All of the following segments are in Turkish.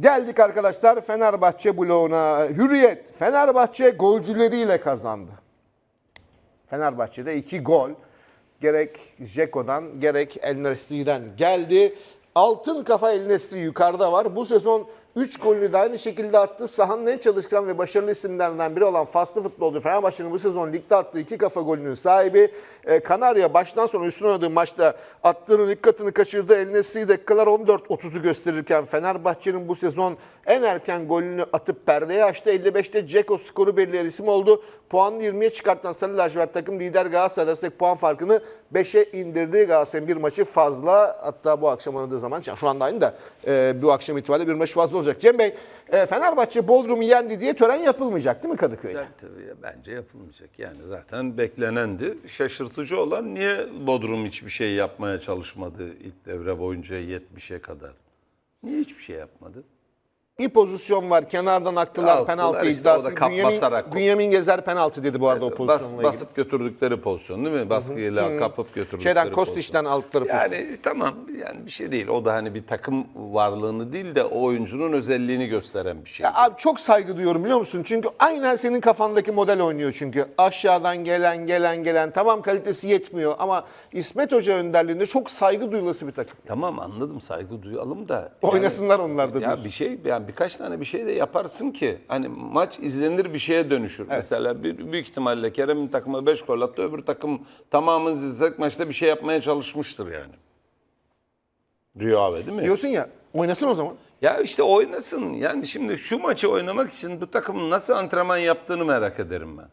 Geldik arkadaşlar Fenerbahçe bloğuna. Hürriyet Fenerbahçe golcüleriyle kazandı. Fenerbahçe'de iki gol gerek Jeko'dan gerek El geldi. Altın kafa El yukarıda var. Bu sezon 3 golünü de aynı şekilde attı. Sahanın en çalışkan ve başarılı isimlerinden biri olan faslı futbolcu Fenerbahçe'nin bu sezon ligde attığı iki kafa golünün sahibi. Ee, Kanarya baştan sona üstüne oynadığı maçta attığının dikkatini kaçırdı. El Nesri dakikalar 14-30'u gösterirken Fenerbahçe'nin bu sezon en erken golünü atıp perdeye açtı. 55'te Ceko skoru belirleyen isim oldu. Puanını 20'ye çıkartan Sarı Lacivert takım lider Galatasaray arasındaki puan farkını 5'e indirdi. Galatasaray'ın bir maçı fazla. Hatta bu akşam oynadığı zaman şu anda aynı da e, bu akşam itibariyle bir maç fazla olacak. Cem Bey e, Fenerbahçe Bodrum'u yendi diye tören yapılmayacak değil mi Kadıköy'de? Tabii tabii bence yapılmayacak. Yani zaten beklenendi. Şaşırtıcı olan niye Bodrum hiçbir şey yapmaya çalışmadı ilk devre boyunca 70'e kadar? Niye hiçbir şey yapmadı? Bir pozisyon var. Kenardan aktılar Aldılar penaltı işte, iddiası. o da kap Bünyamin, basarak- Bünyamin Gezer penaltı dedi bu arada o Bas, pozisyonla ilgili. basıp götürdükleri pozisyon değil mi? Baskıyla kapıp götürdükleri Şeyden pozisyon. Kostic'ten aldıkları pozisyon. Yani tamam yani bir şey değil. O da hani bir takım varlığını değil de o oyuncunun özelliğini gösteren bir şey. Ya abi çok saygı duyuyorum biliyor musun? Çünkü aynen senin kafandaki model oynuyor çünkü. Aşağıdan gelen gelen gelen tamam kalitesi yetmiyor ama İsmet Hoca önderliğinde çok saygı duyulası bir takım. Tamam anladım saygı duyalım da. Oynasınlar onlar da Ya diyorsun. bir şey yani birkaç tane bir şey de yaparsın ki hani maç izlenir bir şeye dönüşür. Mesela bir, büyük ihtimalle Kerem'in takımı 5 gol attı öbür takım tamamını izlesek maçta bir şey yapmaya çalışmıştır yani. Rio Ave değil mi? Diyorsun ya oynasın o zaman. Ya işte oynasın. Yani şimdi şu maçı oynamak için bu takımın nasıl antrenman yaptığını merak ederim ben.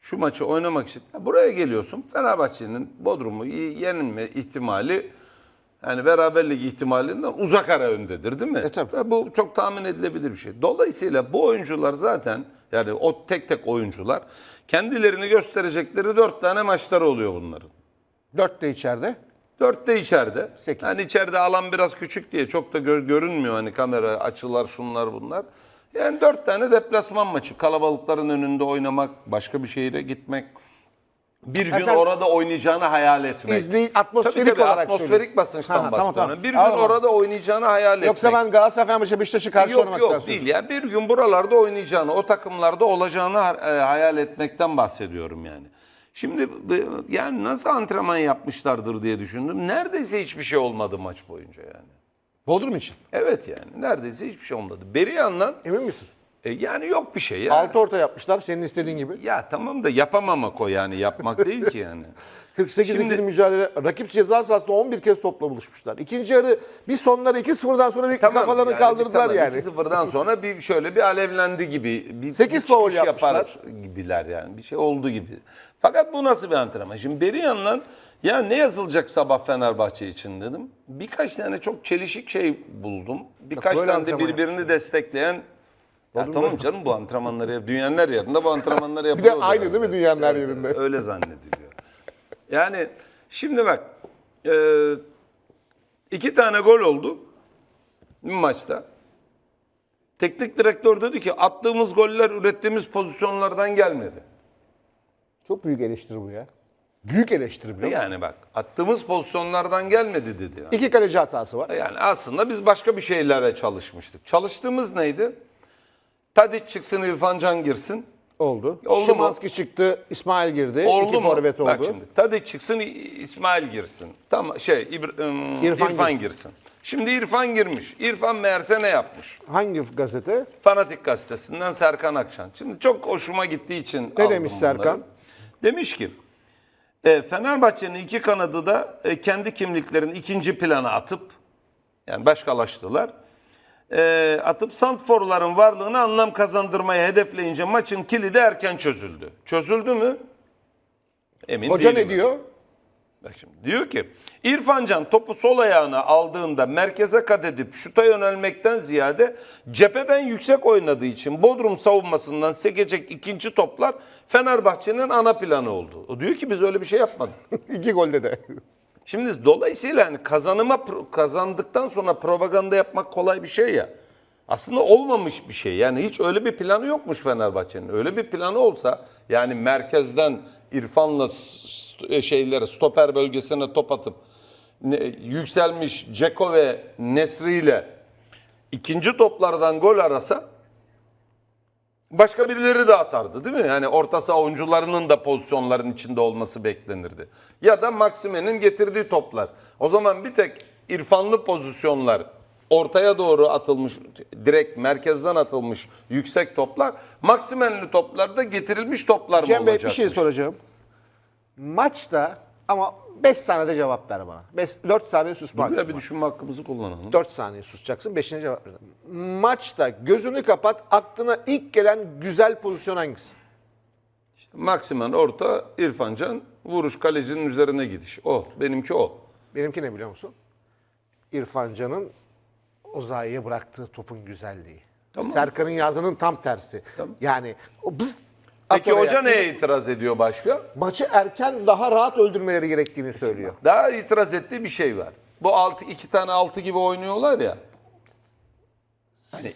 Şu maçı oynamak için. Ya buraya geliyorsun. Fenerbahçe'nin Bodrum'u yenilme ihtimali yani beraberlik ihtimalinden uzak ara öndedir değil mi? E, tabii. Ve bu çok tahmin edilebilir bir şey. Dolayısıyla bu oyuncular zaten yani o tek tek oyuncular kendilerini gösterecekleri dört tane maçları oluyor bunların. Dört de içeride. Dörtte içeride. Sekiz. Yani içeride alan biraz küçük diye çok da gö- görünmüyor hani kamera açılar şunlar bunlar. Yani dört tane deplasman maçı. Kalabalıkların önünde oynamak, başka bir şehire gitmek. Bir gün sen- orada oynayacağını hayal etmek. İzley atmosferik Tabii tabii, olarak atmosferik söylüyorum. basınçtan Ha, ha, tamam, bahsediyorum. tamam. Bir gün Anladım. orada oynayacağını hayal Yoksa etmek. ben Galatasaray Fenerbahçe Beşiktaş'ı karşı Yok oynamaktan yok değil ya. Bir gün buralarda oynayacağını, o takımlarda olacağını e, hayal etmekten bahsediyorum yani. Şimdi yani nasıl antrenman yapmışlardır diye düşündüm. Neredeyse hiçbir şey olmadı maç boyunca yani. Bodrum için. Evet yani neredeyse hiçbir şey olmadı. Beri yandan Emin misin? E, yani yok bir şey ya. Altı orta yapmışlar senin istediğin gibi. Ya tamam da yapamamak o yani yapmak değil ki yani. 48 Şimdi- mücadele. Rakip ceza sahasında 11 kez topla buluşmuşlar. İkinci yarı bir sonları 2-0'dan sonra bir kafalarını yani kaldırdılar tamam, yani. 2-0'dan sonra bir şöyle bir alevlendi gibi. Bir, Sekiz bir faul çıkış yapar yapmışlar. gibiler yani. Bir şey oldu gibi. Fakat bu nasıl bir antrenman? Şimdi beri yandan ya ne yazılacak sabah Fenerbahçe için dedim. Birkaç tane çok çelişik şey buldum. Birkaç tane de birbirini destekleyen ya tamam canım bu antrenmanları yap. Dünyanın her yerinde bu antrenmanları Bir yapılıyor. de aynı değil mi dünyanın her yerinde? Öyle zannediliyor. Yani şimdi bak e, iki tane gol oldu bir maçta. Teknik direktör dedi ki attığımız goller ürettiğimiz pozisyonlardan gelmedi. Çok büyük eleştiri bu ya. Büyük eleştiri biliyor musun? Yani bak attığımız pozisyonlardan gelmedi dedi. Yani. İki kaleci hatası var. Yani aslında biz başka bir şeylere çalışmıştık. Çalıştığımız neydi? Tadic çıksın İrfan Can girsin. Oldu. Oldu mu? Şimanski çıktı, İsmail girdi. Oldu İki mu? forvet oldu. Bak şimdi Tadic çıksın İsmail girsin. Tamam şey İbr- ım, İrfan İrfan, girsin. girsin. Şimdi İrfan girmiş. İrfan meğerse ne yapmış? Hangi gazete? Fanatik gazetesinden Serkan Akşan. Şimdi çok hoşuma gittiği için aldım demiş bunları. Serkan? Demiş ki e, Fenerbahçe'nin iki kanadı da e, kendi kimliklerini ikinci plana atıp yani başkalaştılar. E, atıp santforların varlığını anlam kazandırmayı hedefleyince maçın kilidi erken çözüldü. Çözüldü mü? Emin Hoca değilim ne diyor? Bak şimdi diyor ki İrfan Can topu sol ayağına aldığında merkeze kat edip şuta yönelmekten ziyade cepheden yüksek oynadığı için Bodrum savunmasından sekecek ikinci toplar Fenerbahçe'nin ana planı oldu. O diyor ki biz öyle bir şey yapmadık. İki golde de. Şimdi dolayısıyla hani kazanıma kazandıktan sonra propaganda yapmak kolay bir şey ya. Aslında olmamış bir şey. Yani hiç öyle bir planı yokmuş Fenerbahçe'nin. Öyle bir planı olsa yani merkezden İrfan'la e, şeylere stoper bölgesine top atıp yükselmiş Ceko ve Nesri ile ikinci toplardan gol arasa başka birileri de atardı değil mi? Yani orta saha oyuncularının da pozisyonların içinde olması beklenirdi. Ya da Maksime'nin getirdiği toplar. O zaman bir tek irfanlı pozisyonlar ortaya doğru atılmış, direkt merkezden atılmış yüksek toplar. Maksimenli toplar da getirilmiş toplar mı Cem Bey bir olacakmış? şey soracağım. Maçta ama 5 saniyede cevap ver bana. 5 4 saniye susmak. Böyle bir düşünme hakkımızı kullanalım. 4 saniye susacaksın. 5. cevap ver. Maçta gözünü kapat. Aklına ilk gelen güzel pozisyon hangisi? Maksimen orta, İrfancan vuruş kalecinin üzerine gidiş. O, benimki o. Benimki ne biliyor musun? İrfan Can'ın Ozayi'ye bıraktığı topun güzelliği. Serkan'ın yazının tam tersi. Yani o bız Peki hoca neye itiraz ediyor başka? Maçı erken daha rahat öldürmeleri gerektiğini söylüyor. Daha itiraz ettiği bir şey var. Bu altı, iki tane altı gibi oynuyorlar ya. Hani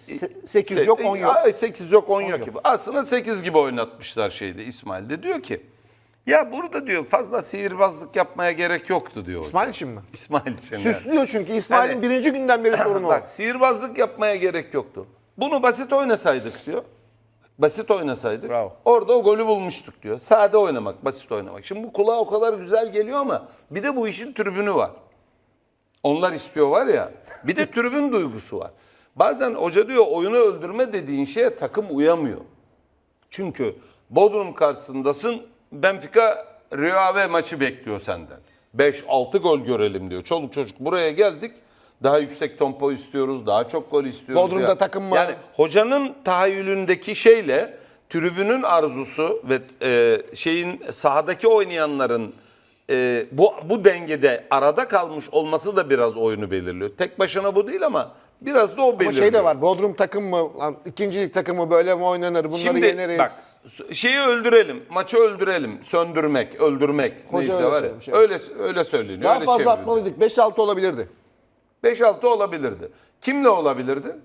8 yok 10 yok. 8 yok 10 yok gibi. Aslında 8 gibi oynatmışlar şeyde İsmail de diyor ki ya burada diyor fazla sihirbazlık yapmaya gerek yoktu diyor. İsmail için mi? İsmail için. yani. Süslüyor çünkü İsmail'in Hani- birinci günden beri sorunu o. Bak sihirbazlık yapmaya gerek yoktu. Bunu basit oynasaydık diyor. Basit oynasaydık. Bravo. Orada o golü bulmuştuk diyor. Sade oynamak, basit oynamak. Şimdi bu kulağa o kadar güzel geliyor ama bir de bu işin tribünü var. Onlar istiyor var ya. Bir de tribün duygusu var. Bazen hoca diyor oyunu öldürme dediğin şeye takım uyamıyor. Çünkü Bodrum karşısındasın. Benfica Rio Ave maçı bekliyor senden. 5-6 gol görelim diyor. Çoluk çocuk buraya geldik. Daha yüksek tempo istiyoruz. Daha çok gol istiyoruz. Bodrum'da ya. takım var. Yani hocanın tahayyülündeki şeyle tribünün arzusu ve e, şeyin sahadaki oynayanların e, bu bu dengede arada kalmış olması da biraz oyunu belirliyor. Tek başına bu değil ama biraz da o Ama belirliyor. şey de var. Bodrum takım mı? lan ikincilik takımı böyle mi oynanır? Bunları Şimdi yeneriz. bak şeyi öldürelim, maçı öldürelim, söndürmek, öldürmek Hoca neyse öyle var ya. evet. Öyle öyle söyleniyor. Daha öyle fazla çevriliyor. atmalıydık. 5-6 olabilirdi. 5-6 olabilirdi. Kimle olabilirdi?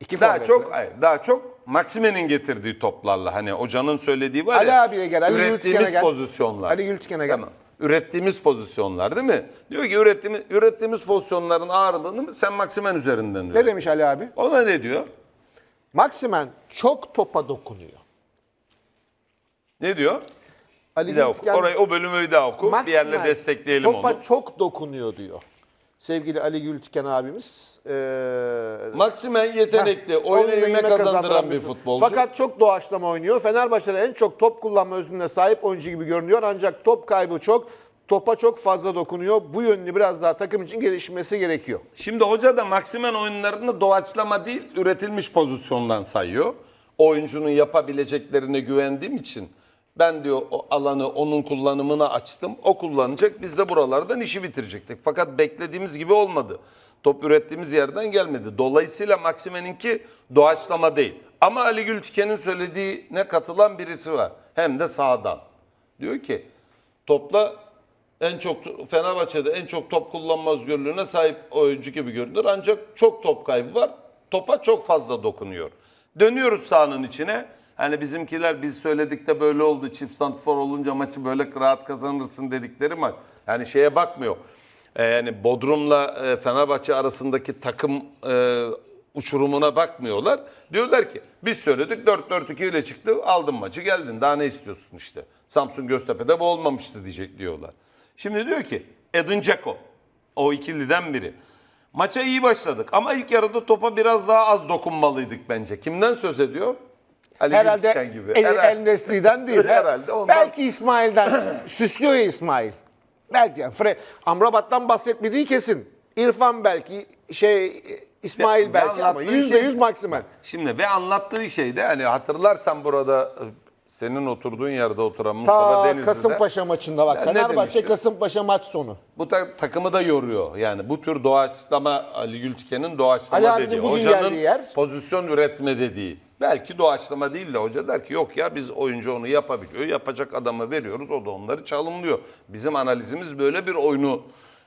İki Daha forvetle. çok hayır, daha çok Maksime'nin getirdiği toplarla hani hocanın söylediği var Ali ya. abiye gel, Ali ürettiğimiz gel. pozisyonlar. Ali Gültiken'e gel. Tamam. Ürettiğimiz pozisyonlar değil mi? Diyor ki ürettiğimiz, ürettiğimiz pozisyonların ağırlığını sen Maksimen üzerinden Ne üret. demiş Ali abi? Ona ne diyor? Maksimen çok topa dokunuyor. Ne diyor? Ali Bir daha oku. Orayı o bölümü bir daha oku. bir yerle Maksimen destekleyelim topa onu. çok dokunuyor diyor. Sevgili Ali Gültiken abimiz. Ee, Maksimen yetenekli, evime evime kazandıran bir futbolcu. Fakat çok doğaçlama oynuyor. Fenerbahçe'de en çok top kullanma özgürlüğüne sahip oyuncu gibi görünüyor. Ancak top kaybı çok. Topa çok fazla dokunuyor. Bu yönünü biraz daha takım için gelişmesi gerekiyor. Şimdi hoca da Maksimen oyunlarını doğaçlama değil, üretilmiş pozisyondan sayıyor. Oyuncunun yapabileceklerine güvendiğim için ben diyor o alanı onun kullanımına açtım. O kullanacak. Biz de buralardan işi bitirecektik. Fakat beklediğimiz gibi olmadı. Top ürettiğimiz yerden gelmedi. Dolayısıyla Maksimen'inki doğaçlama değil. Ama Ali Gültiken'in söylediğine katılan birisi var. Hem de sağdan. Diyor ki topla en çok Fenerbahçe'de en çok top kullanma özgürlüğüne sahip oyuncu gibi görünür. Ancak çok top kaybı var. Topa çok fazla dokunuyor. Dönüyoruz sahanın içine. Hani bizimkiler biz söyledik de böyle oldu. Çift santifor olunca maçı böyle rahat kazanırsın dedikleri maç. Yani şeye bakmıyor. Ee, yani Bodrum'la e, Fenerbahçe arasındaki takım e, uçurumuna bakmıyorlar. Diyorlar ki biz söyledik 4-4-2 ile çıktı aldın maçı geldin daha ne istiyorsun işte. Samsun Göztepe'de bu olmamıştı diyecek diyorlar. Şimdi diyor ki Edin Dzeko o ikiliden biri. Maça iyi başladık ama ilk yarıda topa biraz daha az dokunmalıydık bence. Kimden söz ediyor? Ali Herhalde gibi. El, Herhalde. El Nesli'den değil. Herhalde ondan- Belki İsmail'den. Süslüyor ya İsmail. Belki. Yani. Fre- Amrabat'tan bahsetmediği kesin. İrfan belki, şey İsmail Ve- ve belki ama anlattığı yüzde şey- yüz Maksimen. Şimdi ve anlattığı şey de hani hatırlarsan burada e, senin oturduğun yerde oturan Mustafa Ta Denizli'de Kasımpaşa maçında bak. Fenerbahçe? Kasımpaşa maç sonu. bu ta- takımı da yoruyor. Yani bu tür doğaçlama Ali Gültiken'in doğaçlama Ali dediği, hocanın yer- pozisyon üretme dediği. Belki doğaçlama değil de hoca der ki yok ya biz oyuncu onu yapabiliyor. Yapacak adamı veriyoruz o da onları çalımlıyor. Bizim analizimiz böyle bir oyunu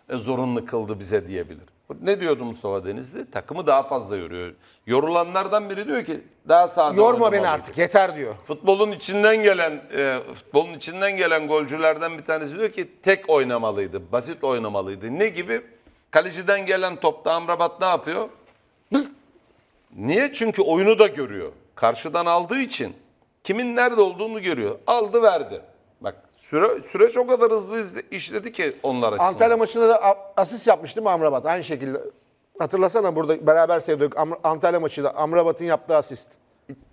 e, zorunlu kıldı bize diyebilir. Ne diyordu Mustafa Denizli? Takımı daha fazla yoruyor. Yorulanlardan biri diyor ki daha sağda Yorma beni artık yeter diyor. Futbolun içinden gelen e, futbolun içinden gelen golcülerden bir tanesi diyor ki tek oynamalıydı, basit oynamalıydı. Ne gibi? Kaleciden gelen topta Amrabat ne yapıyor? Niye? Çünkü oyunu da görüyor. Karşıdan aldığı için kimin nerede olduğunu görüyor. Aldı verdi. Bak süre, süreç o kadar hızlı işledi ki onlar açısından. Antalya maçında da asist yapmıştı mı Amrabat? Aynı şekilde. Hatırlasana burada beraber. Am- Antalya maçıyla Amrabat'ın yaptığı asist.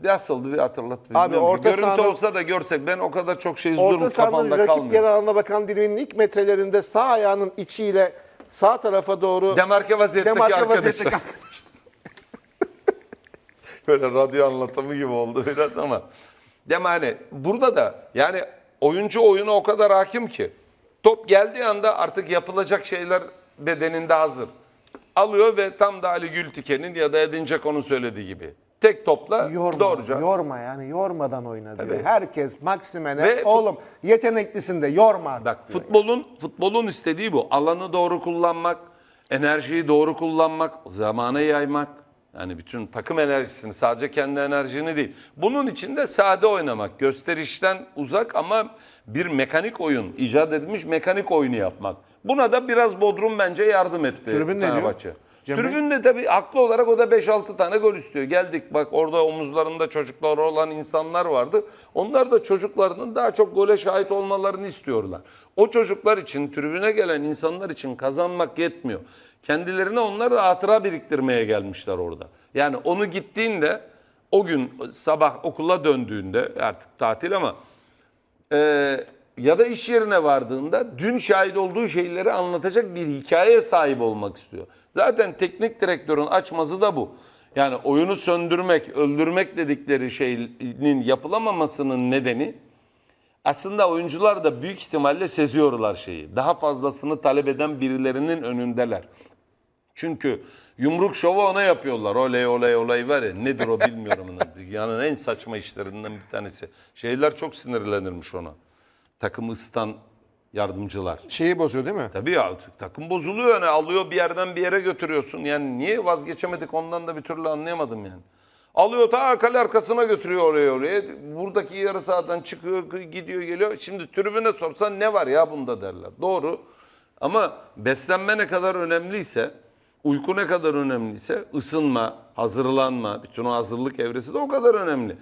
Nasıldı bir hatırlat. Abi orta Görüntü sahada- olsa da görsek ben o kadar çok şey izliyorum Orta kafamda rakip kalmıyor. yer alanına bakan dilimin ilk metrelerinde sağ ayağının içiyle sağ tarafa doğru Demarke vaziyetteki demarke arkadaşlar. vaziyetteki arkadaşlar. Böyle radyo anlatımı gibi oldu biraz ama. Yani burada da yani oyuncu oyuna o kadar hakim ki top geldiği anda artık yapılacak şeyler bedeninde hazır. Alıyor ve tam da Ali Gültiken'in ya da Edin Dzeko'nun söylediği gibi. Tek topla Yorma, doğruca. yorma yani yormadan oyna diyor. Evet. Herkes Maksimene Ve oğlum yeteneklisin de yorma artık Bak diyor. futbolun futbolun istediği bu. Alanı doğru kullanmak, enerjiyi doğru kullanmak, zamanı yaymak. Yani bütün takım enerjisini sadece kendi enerjini değil. Bunun için de sade oynamak, gösterişten uzak ama bir mekanik oyun, icat edilmiş mekanik oyunu yapmak. Buna da biraz Bodrum bence yardım etti Tribün ne diyor? Fenerbahçe. Cem Bey? Tribün de tabii haklı olarak o da 5-6 tane gol istiyor. Geldik bak orada omuzlarında çocukları olan insanlar vardı. Onlar da çocuklarının daha çok gole şahit olmalarını istiyorlar. O çocuklar için, tribüne gelen insanlar için kazanmak yetmiyor. Kendilerine onlar da hatıra biriktirmeye gelmişler orada. Yani onu gittiğinde o gün sabah okula döndüğünde artık tatil ama ee, ya da iş yerine vardığında dün şahit olduğu şeyleri anlatacak bir hikayeye sahip olmak istiyor. Zaten teknik direktörün açması da bu. Yani oyunu söndürmek, öldürmek dedikleri şeyin yapılamamasının nedeni aslında oyuncular da büyük ihtimalle seziyorlar şeyi. Daha fazlasını talep eden birilerinin önündeler. Çünkü yumruk şovu ona yapıyorlar. Oley oley oley var ya nedir o bilmiyorum. Dünyanın en saçma işlerinden bir tanesi. Şeyler çok sinirlenirmiş ona. Takımı ısıtan yardımcılar. Şeyi bozuyor değil mi? Tabii ya takım bozuluyor yani alıyor bir yerden bir yere götürüyorsun. Yani niye vazgeçemedik ondan da bir türlü anlayamadım yani. Alıyor ta kale arkasına götürüyor oraya oraya. Buradaki yarı sahadan çıkıyor gidiyor geliyor. Şimdi tribüne sorsan ne var ya bunda derler. Doğru. Ama beslenme ne kadar önemliyse, uyku ne kadar önemliyse ısınma, hazırlanma, bütün o hazırlık evresi de o kadar önemli.